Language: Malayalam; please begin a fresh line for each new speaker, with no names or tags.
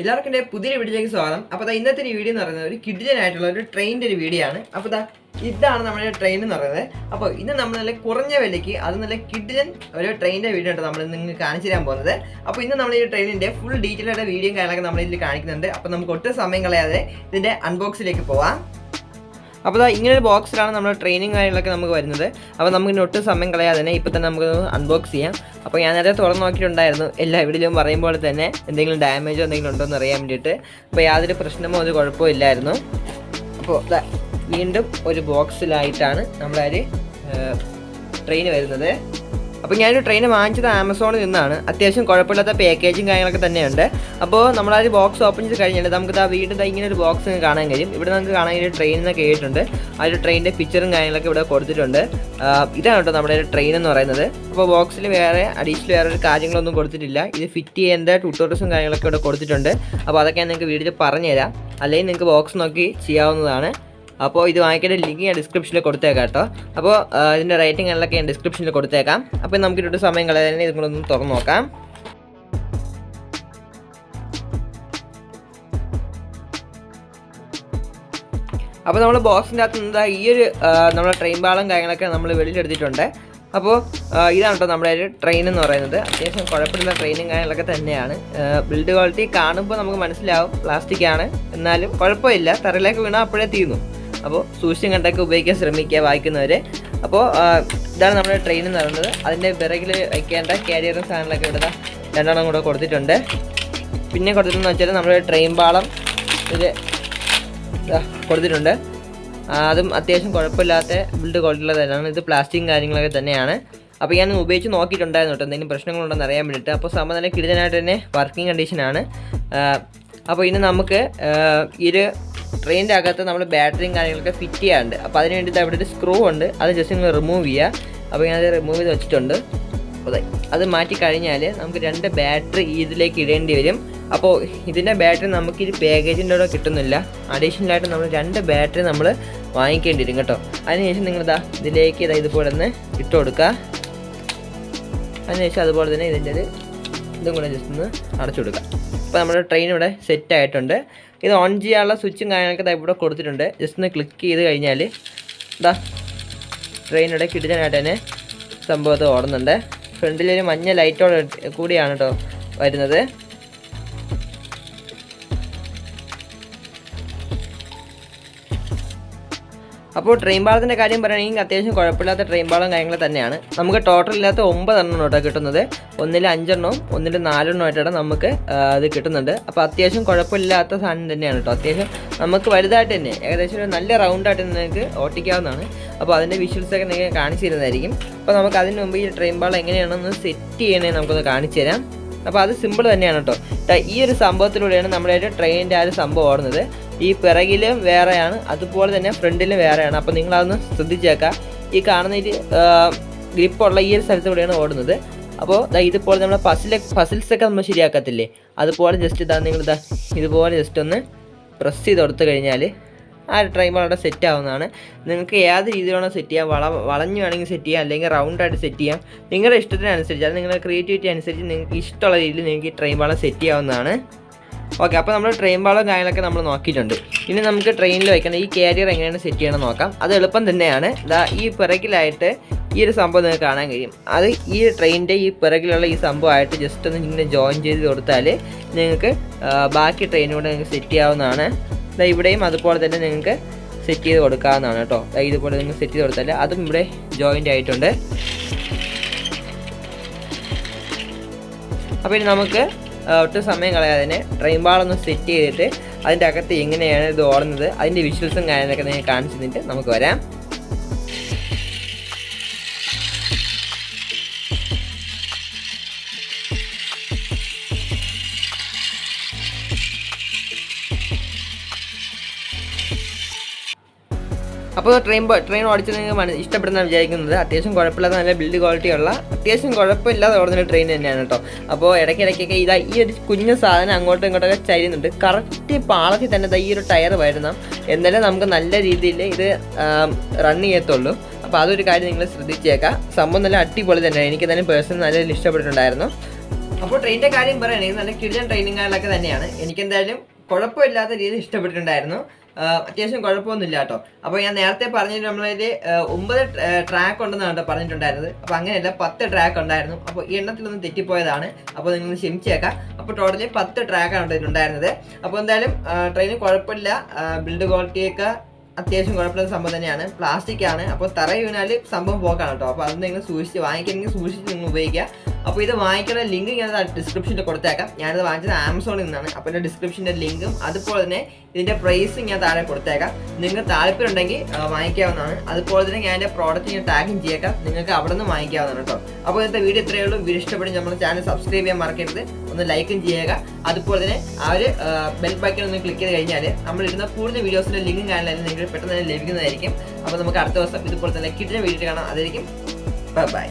എല്ലാവർക്കും എന്റെ പുതിയ വീഡിയോയിലേക്ക് സ്വാഗതം. അപ്പോൾ അതാ ഇന്നത്തെ ഒരു വീഡിയോ എന്ന് പറയുന്നത് ഒരു കിഡ്ജൻ ആയിട്ടുള്ള ഒരു ട്രെയിനിന്റെ ഒരു വീഡിയോ ആണ്. അപ്പോൾ ഇതാ ഇതാണ് നമ്മുടെ ട്രെയിൻ എന്ന് പറയുന്നത്. അപ്പോൾ ഇന്ന് നമ്മൾ നല്ല കുറഞ്ഞ വിലയ്ക്ക് അത് നല്ല കിഡിലൻ ഒരു ട്രെയിനിന്റെ വീഡിയോ ആണ് നമ്മൾ നിങ്ങൾക്ക് കാണിച്ചു തരാൻ പോകുന്നത്. അപ്പോൾ ഇന്ന് നമ്മൾ ഈ ട്രെയിനിന്റെ ഫുൾ ഡീറ്റെയിൽ ആയിട്ട് വീഡിയോയും കാര്യങ്ങളൊക്കെ നമ്മൾ ഇതിൽ കാണിക്കുന്നുണ്ട്. അപ്പോൾ നമുക്ക് ഒട്ടും സമയം കളയാതെ ഇതിന്റെ അൺബോക്സിലേക്ക് പോവാം. അപ്പോൾ ഇങ്ങനെ ഒരു ബോക്സിലാണ് നമ്മൾ ട്രെയിനിങ് കാര്യങ്ങളൊക്കെ നമുക്ക് വരുന്നത്. അപ്പോൾ നമുക്ക് ഒട്ടും സമയം കളയാതെ തന്നെ ഇപ്പോൾ തന്നെ നമുക്ക് അൺബോക്സ് ചെയ്യാം. അപ്പോൾ ഞാൻ നേരത്തെ തുറന്ന് നോക്കിയിട്ടുണ്ടായിരുന്നു. എല്ലാ വീഡിയോയിലും പറയുമ്പോൾ തന്നെ എന്തെങ്കിലും ഡാമേജോ എന്തെങ്കിലും ഉണ്ടോ എന്ന് അറിയാൻ വേണ്ടിയിട്ട്. അപ്പോൾ യാതൊരു പ്രശ്നമോ ഒരു കുഴപ്പമോ ഇല്ലായിരുന്നു. അപ്പോൾ വീണ്ടും ഒരു ബോക്സിലായിട്ടാണ് നമ്മളൊരു ട്രെയിൻ വരുന്നത്. അപ്പോൾ ഞാനൊരു ട്രെയിൻ വാങ്ങിച്ചത് ആമസോണിൽ നിന്നാണ്. അത്യാവശ്യം കുഴപ്പമില്ലാത്ത പാക്കേജും കാര്യങ്ങളൊക്കെ തന്നെയുണ്ട്. അപ്പോൾ നമ്മളാ ഒരു ബോക്സ് ഓപ്പൺ ചെയ്ത് കഴിഞ്ഞിട്ട് നമുക്ക് ആ വീണ്ടും ഇങ്ങനെ ഒരു ബോക്സ് കാണാൻ കഴിയും. ഇവിടെ നമുക്ക് കാണാൻ കഴിയും ട്രെയിൻ എന്നൊക്കെ കേട്ടിട്ടുണ്ട്. ആ ഒരു ട്രെയിനിന്റെ പിക്ചറും കാര്യങ്ങളൊക്കെ ഇവിടെ കൊടുത്തിട്ടുണ്ട്. ഇതാണ് കേട്ടോ നമ്മുടെ ഒരു ട്രെയിൻ എന്ന് പറയുന്നത്. അപ്പോൾ ബോക്സിൽ വേറെ അഡീഷണൽ വേറെ ഒരു കാര്യങ്ങളൊന്നും കൊടുത്തിട്ടില്ല. ഇത് ഫിറ്റ് ചെയ്യേണ്ട ട്യൂട്ടോറിയൽസും കാര്യങ്ങളൊക്കെ ഇവിടെ കൊടുത്തിട്ടുണ്ട്. അപ്പോൾ അതൊക്കെ ഞാൻ നിങ്ങൾക്ക് വീഡിയോയിൽ പറഞ്ഞുതരാം. അല്ലെങ്കിൽ നിങ്ങൾക്ക് ബോക്സ് നോക്കി ചെയ്യാവുന്നതാണ്. അപ്പോൾ ഇത് വാങ്ങിക്കേണ്ട ലിങ്ക് ഞാൻ ഡിസ്ക്രിപ്ഷനിൽ കൊടുത്തേക്കാം കേട്ടോ. അപ്പോൾ ഇതിന്റെ റേറ്റിംഗ് എല്ലാം ഞാൻ ഡിസ്ക്രിപ്ഷനിൽ കൊടുത്തേക്കാം. അപ്പോൾ നമുക്ക് ഇട്ടൊരു സമയം കളയാൻ ഇത് കൂടെ ഒന്ന് തുറന്ന് നോക്കാം. അപ്പോൾ നമ്മൾ ബോക്സിന്റെ അകത്ത് നിന്ന് ദാ ഈ ഒരു നമ്മുടെ ട്രെയിൻ പാളം കാര്യങ്ങളൊക്കെ നമ്മൾ വെളിയിലെടുത്തിട്ടുണ്ട്. അപ്പോൾ ഇതാണ് കേട്ടോ നമ്മുടെ ഒരു ട്രെയിൻ എന്ന് പറയുന്നത്. അത്യാവശ്യം കുഴപ്പമില്ല ട്രെയിനും കാര്യങ്ങളൊക്കെ തന്നെയാണ്. ബിൽഡ് ക്വാളിറ്റി കാണുമ്പോൾ നമുക്ക് മനസ്സിലാവും. പ്ലാസ്റ്റിക് ആണ്. എന്നാലും കുഴപ്പമില്ല. തറയിലേക്ക് വീണാൽ അപ്പോഴേ തീർന്നു. അപ്പോൾ സൂക്ഷിച്ചും കണ്ടൊക്കെ ഉപയോഗിക്കാൻ ശ്രമിക്കുക വായിക്കുന്നവർ അപ്പോൾ ഇതാണ് നമ്മുടെ ട്രെയിൻ എന്ന് പറയുന്നത്. അതിന്റെ വിറകിൽ വയ്ക്കേണ്ട കാരിയറും സാധനങ്ങളൊക്കെ ഇവിടെ രണ്ടെണ്ണം കൂടെ കൊടുത്തിട്ടുണ്ട്. പിന്നെ കൊടുത്തിട്ടെന്ന് വെച്ചാൽ നമ്മുടെ ട്രെയിൻ പാളം ഇത് കൊടുത്തിട്ടുണ്ട്. അതും അത്യാവശ്യം കുഴപ്പമില്ലാത്ത ബിൽഡ് ക്വാളിറ്റിയുള്ള തന്നെയാണ് ഇത് പ്ലാസ്റ്റിക്കും കാര്യങ്ങളൊക്കെ തന്നെയാണ്. അപ്പോൾ ഞാൻ ഉപയോഗിച്ച് നോക്കിയിട്ടുണ്ടായിരുന്നു കേട്ടോ. എന്തെങ്കിലും പ്രശ്നങ്ങളുണ്ടെന്ന് അറിയാൻ വേണ്ടിയിട്ട്. അപ്പോൾ സംബന്ധം തന്നെ കിടിലനായിട്ട് തന്നെ വർക്കിംഗ് കണ്ടീഷനാണ് അപ്പോൾ ഇനി നമുക്ക് ഒരു ട്രെയിനിന്റെ അകത്ത് നമ്മൾ ബാറ്ററിയും കാര്യങ്ങളൊക്കെ ഫിറ്റ് ചെയ്യാറുണ്ട്. അപ്പോൾ അതിന് വേണ്ടിയിട്ട് അവിടെ ഒരു സ്ക്രൂ ഉണ്ട്. അത് ജസ്റ്റ് നിങ്ങൾ റിമൂവ് ചെയ്യുക അപ്പോൾ ഞാനത് റിമൂവ് ചെയ്ത് വെച്ചിട്ടുണ്ട്. അതെ അത് മാറ്റി കഴിഞ്ഞാൽ നമുക്ക് രണ്ട് ബാറ്ററി ഇതിലേക്ക് ഇടേണ്ടി വരും. അപ്പോൾ ഇതിന്റെ ബാറ്ററി നമുക്ക് ഈ പാക്കേജിന്റെ കൂടെ കിട്ടുന്നില്ല. അഡീഷണൽ ആയിട്ട് നമ്മൾ രണ്ട് ബാറ്ററി നമ്മൾ വാങ്ങിക്കേണ്ടി വരും കേട്ടോ. അതിനുശേഷം നിങ്ങൾ ഇതാ ഇതിലേക്ക് ഇതാ ഇതുപോലെ തന്നെ ഇട്ട് കൊടുക്കുക. അതിനുശേഷം അതുപോലെ തന്നെ ഇതിന്റെ ഇതും കൂടെ ജസ്റ്റ് ഒന്ന് അടച്ചു കൊടുക്കുക അപ്പോൾ നമ്മുടെ ട്രെയിൻ ഇവിടെ സെറ്റ് ആയിട്ടുണ്ട്. ഇത് ഓൺ ചെയ്യാനുള്ള സ്വിച്ചും കാര്യങ്ങളൊക്കെ ഇവിടെ കൊടുത്തിട്ടുണ്ട്. ജസ്റ്റ് ഒന്ന് ക്ലിക്ക് ചെയ്ത് കഴിഞ്ഞാൽ ഇതാ ട്രെയിൻ ഇവിടെ കിടിലനായിട്ട് തന്നെ സംഭവത്ത് ഓടുന്നുണ്ട്. ഫ്രണ്ടിലൊരു മഞ്ഞ ലൈറ്റോടെ കൂടിയാണ് കേട്ടോ വരുന്നത്. അപ്പോൾ ട്രെയിൻ പാളത്തിന്റെ കാര്യം പറയുകയാണെങ്കിൽ അത്യാവശ്യം കുഴപ്പമില്ലാത്ത ട്രെയിൻ പാളം കാര്യങ്ങൾ തന്നെയാണ്. നമുക്ക് ടോട്ടൽ ഇല്ലാത്ത ഒമ്പതെണ്ണം കേട്ടോ കിട്ടുന്നത്. ഒന്നിൽ അഞ്ചെണ്ണവും ഒന്നിൽ നാലെണ്ണം ആയിട്ടാണ് നമുക്ക് അത് കിട്ടുന്നുണ്ട് അപ്പോൾ അത്യാവശ്യം കുഴപ്പമില്ലാത്ത സാധനം തന്നെയാണ് കേട്ടോ. അത്യാവശ്യം നമുക്ക് വലുതായിട്ട് തന്നെ ഏകദേശം ഒരു നല്ല റൗണ്ടായിട്ട് നിങ്ങൾക്ക് ഓട്ടിക്കാവുന്നതാണ്. അപ്പോൾ അതിന്റെ വിഷ്വൽസൊക്കെ നിങ്ങൾക്ക് കാണിച്ചു തരുന്നതായിരിക്കും. അപ്പോൾ നമുക്ക് അതിന് മുമ്പ് ഈ ട്രെയിൻ പാളം എങ്ങനെയാണെന്ന് സെറ്റ് ചെയ്യണേ നമുക്കൊന്ന് കാണിച്ചു തരാം. അപ്പോൾ അത് സിമ്പിൾ തന്നെയാണ് കേട്ടോ. ഈ ഒരു സംഭവത്തിലൂടെയാണ് നമ്മുടെ ട്രെയിനിന്റെ ആ ഒരു സംഭവം ഓടുന്നത്. ഈ പിറകിലും വേറെയാണ് അതുപോലെ തന്നെ ഫ്രണ്ടിലും വേറെയാണ്. അപ്പോൾ നിങ്ങളതൊന്ന് ശ്രദ്ധിച്ചേക്കാം. ഈ കാണുന്ന ഈ ഗ്രിപ്പുള്ള ഈ ഒരു സ്ഥലത്തൂടെയാണ് ഓടുന്നത്. അപ്പോൾ ദാ ഇതുപോലെ നമ്മുടെ പസിലെ പസിൽസൊക്കെ നമ്മൾ ശരിയാക്കത്തില്ലേ? അതുപോലെ ജസ്റ്റ് ഇതാ നിങ്ങൾ ഇതാ ഇതുപോലെ ജസ്റ്റ് ഒന്ന് പ്രസ് ചെയ്ത് കൊടുത്തു കഴിഞ്ഞാൽ ആ ഒരു ട്രെയിൻ അവിടെ സെറ്റ് ആവുന്നതാണ്. നിങ്ങൾക്ക് ഏത് രീതിയിലാണോ സെറ്റ് ചെയ്യാം. വള വളഞ്ഞു വേണമെങ്കിൽ സെറ്റ് ചെയ്യാം. അല്ലെങ്കിൽ റൗണ്ടായിട്ട് സെറ്റ് ചെയ്യാം. നിങ്ങളുടെ ഇഷ്ടത്തിനനുസരിച്ച് അത് നിങ്ങളുടെ ക്രിയേറ്റിവിറ്റി അനുസരിച്ച് നിങ്ങൾക്ക് ഇഷ്ടമുള്ള രീതിയിൽ നിങ്ങൾക്ക് ഈ ട്രെയിൻ പാളം സെറ്റ് ചെയ്യാവുന്നതാണ്. ഓക്കെ അപ്പോൾ നമ്മൾ ട്രെയിൻ പാളം കാര്യങ്ങളൊക്കെ നമ്മൾ നോക്കിയിട്ടുണ്ട്. ഇനി നമുക്ക് ട്രെയിനിൽ വയ്ക്കുന്ന ഈ കാരിയർ എങ്ങനെയാണ് സെറ്റ് ചെയ്യണമെന്ന് നോക്കാം. അത് എളുപ്പം തന്നെയാണ്. ഇതാ ഈ പിറകിലായിട്ട് ഈ ഒരു സംഭവം നിങ്ങൾക്ക് കാണാൻ കഴിയും. അത് ഈ ട്രെയിനിന്റെ ഈ പിറകിലുള്ള ഈ സംഭവമായിട്ട് ജസ്റ്റ് ഒന്ന് ഇങ്ങനെ ജോയിൻ ചെയ്ത് കൊടുത്താൽ നിങ്ങൾക്ക് ബാക്കി ട്രെയിനിലൂടെ നിങ്ങൾക്ക് സെറ്റ് ചെയ്യാവുന്നതാണ്. ദാ ഇവിടെയും അതുപോലെ തന്നെ നിങ്ങൾക്ക് സെറ്റ് ചെയ്ത് കൊടുക്കാവുന്നതാണ് കേട്ടോ. ഇതുപോലെ നിങ്ങൾ സെറ്റ് ചെയ്ത് കൊടുത്താൽ അതും ഇവിടെ ജോയിന്റ് ആയിട്ടുണ്ട്. അപ്പോൾ ഇനി നമുക്ക് ഒട്ടും സമയം കളയാതെ തന്നെ ട്രെയിൻ ബാളൊന്ന് സെറ്റ് ചെയ്തിട്ട് അതിന്റെ അകത്ത് എങ്ങനെയാണ് ഇത് ഓടുന്നത് അതിന്റെ വിഷ്വൽസും കാര്യങ്ങളൊക്കെ നിങ്ങൾ കാണിച്ചു തന്നിട്ട് നമുക്ക് വരാം. അപ്പോൾ ട്രെയിൻ ട്രെയിൻ ഓടിച്ച് നിങ്ങൾക്ക് ഇഷ്ടപ്പെടുന്ന വിചാരിക്കുന്നത്. അത്യാവശ്യം കുഴപ്പമില്ലാത്ത നല്ല ബിൽഡ് ക്വാളിറ്റി ഉള്ള അത്യാവശ്യം കുഴപ്പമില്ലാതെ ഓടുന്ന ട്രെയിൻ തന്നെയാണ് കേട്ടോ. അപ്പോൾ ഇടയ്ക്കിടയ്ക്കൊക്കെ ഇതാ ഈ ഒരു കുഞ്ഞു സാധനം അങ്ങോട്ടും ഇങ്ങോട്ടൊക്കെ ചരിയുന്നുണ്ട്. കറക്റ്റ് പാളത്തിൽ തന്നെ ഈ ഒരു ടയർ വരുന്ന എന്നാലേ നമുക്ക് നല്ല രീതിയിൽ ഇത് റൺ ചെയ്യത്തുള്ളൂ. അപ്പോൾ അതൊരു കാര്യം നിങ്ങൾ ശ്രദ്ധിച്ചേക്കാം. സംഭവം നല്ല അടിപൊളി തന്നെയാണ്. എനിക്ക് തന്നെ പേഴ്സണൽ നല്ല രീതിയിൽ ഇഷ്ടപ്പെട്ടിട്ടുണ്ടായിരുന്നു. അപ്പോൾ ട്രെയിനിന്റെ കാര്യം പറയുകയാണെങ്കിൽ നല്ല കിഴിഞ്ഞ ട്രെയിനിങ്ങുകളിലൊക്കെ തന്നെയാണ്. എനിക്കെന്തായാലും കുഴപ്പമില്ലാത്ത രീതിയിൽ ഇഷ്ടപ്പെട്ടിട്ടുണ്ടായിരുന്നു. അത്യാവശ്യം കുഴപ്പമൊന്നുമില്ല കേട്ടോ. അപ്പോൾ ഞാൻ നേരത്തെ പറഞ്ഞിട്ട് നമ്മളതിൽ ഒമ്പത് ട്രാക്ക് ഉണ്ടെന്നാണ് കേട്ടോ പറഞ്ഞിട്ടുണ്ടായിരുന്നത്. അപ്പോൾ അങ്ങനെയല്ല പത്ത് ട്രാക്ക് ഉണ്ടായിരുന്നു. അപ്പോൾ എണ്ണത്തിലൊന്നും തെറ്റിപ്പോയതാണ്. അപ്പോൾ നിങ്ങൾ ക്ഷമിച്ചേക്കാം. അപ്പോൾ ടോട്ടലി പത്ത് ട്രാക്കാണ് ഉണ്ടായിരുന്നത് അപ്പോൾ എന്തായാലും ട്രെയിന് കുഴപ്പമില്ല. ബിൽഡ് ക്വാളിറ്റിയൊക്കെ അത്യാവശ്യം കുഴപ്പമില്ലാത്ത സംഭവം തന്നെയാണ്. പ്ലാസ്റ്റിക് ആണ്. അപ്പോൾ തറ വീണാൽ സംഭവം പോക്കാണ് കേട്ടോ. അപ്പോൾ അത് നിങ്ങൾ സൂക്ഷിച്ച് വാങ്ങിക്കണമെങ്കിൽ സൂക്ഷിച്ച് നിങ്ങൾ ഉപയോഗിക്കുക. അപ്പോൾ ഇത് വാങ്ങിക്കുന്ന ലിങ്ക് ഞാൻ ഡിസ്ക്രിപ്ഷനിൽ കൊടുത്തേക്കാം. ഞാനിത് വാങ്ങിച്ചത് ആമസോണിൽ നിന്നാണ്. അപ്പോൾ എന്റെ ഡിസ്ക്രിപ്ഷന്റെ ലിങ്കും അതുപോലെ തന്നെ ഇതിന്റെ പ്രൈസും ഞാൻ താഴെ കൊടുത്തേക്കാം. നിങ്ങൾക്ക് താല്പര്യമുണ്ടെങ്കിൽ വാങ്ങിക്കാവുന്നതാണ്. അതുപോലെ തന്നെ ഞാൻ എന്റെ പ്രോഡക്റ്റ് ഞാൻ ടാഗും ചെയ്യേക്കാം. നിങ്ങൾക്ക് അവിടെ നിന്ന് വാങ്ങിക്കാവുന്നതാണ് കേട്ടോ അപ്പോൾ ഇന്നത്തെ വീഡിയോ ഇത്രയേ ഉള്ളൂ. വീഡിയോ ഇഷ്ടപ്പെടും നമ്മുടെ ചാനൽ സബ്സ്ക്രൈബ് ചെയ്യാൻ മറക്കരുത്. ഒന്ന് ലൈക്കും ചെയ്യുക. അതുപോലെ തന്നെ ആ ഒരു ബെൽ ബൈക്കിൽ ഒന്ന് ക്ലിക്ക് ചെയ്ത് കഴിഞ്ഞാൽ നമ്മൾ ഇടുന്ന കൂടുതൽ വീഡിയോസിന്റെ ലിങ്കും കാണാനും നിങ്ങൾക്ക് പെട്ടെന്ന് തന്നെ ലഭിക്കുന്നതായിരിക്കും. അപ്പോൾ നമുക്ക് അടുത്ത ദിവസം ഇതുപോലെ തന്നെ കിട്ടുന്ന വീഡിയോ കാണാം. അതായിരിക്കും. ബൈ